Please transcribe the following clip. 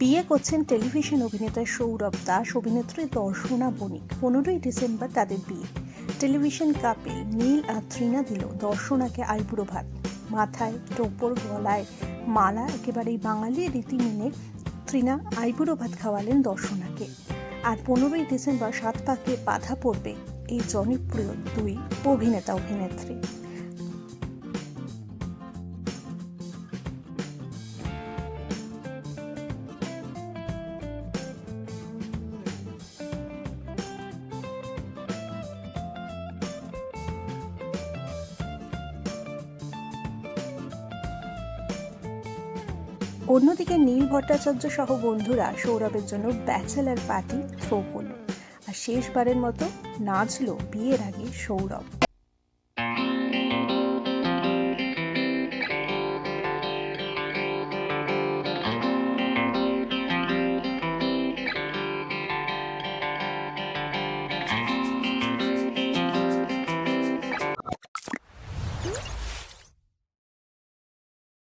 বিয়ে করছেন টেলিভিশন অভিনেতা সৌরভ দাস, অভিনেত্রী দর্শনা বণিক। পনেরোই ডিসেম্বর তাদের বিয়ে। টেলিভিশন কাপে নীল আর তৃণা দিল দর্শনাকে আইবুড়ো ভাত। মাথায় টোপর, গলায় মালা, একেবারেই বাঙালি রীতি মেনে তৃণা আইবুড়ো ভাত খাওয়ালেন দর্শনাকে। আর পনেরোই ডিসেম্বর সাত পাকে বাধা পড়বে এই জনপ্রিয় দুই অভিনেতা অভিনেত্রী অন্যদিকে নীল ভট্টাচার্য সহ বন্ধুরা সৌরভের জন্য ব্যাচেলার পার্টি থ্রো করল আর শেষবারের মতো নাচল বিয়ের আগে সৌরভ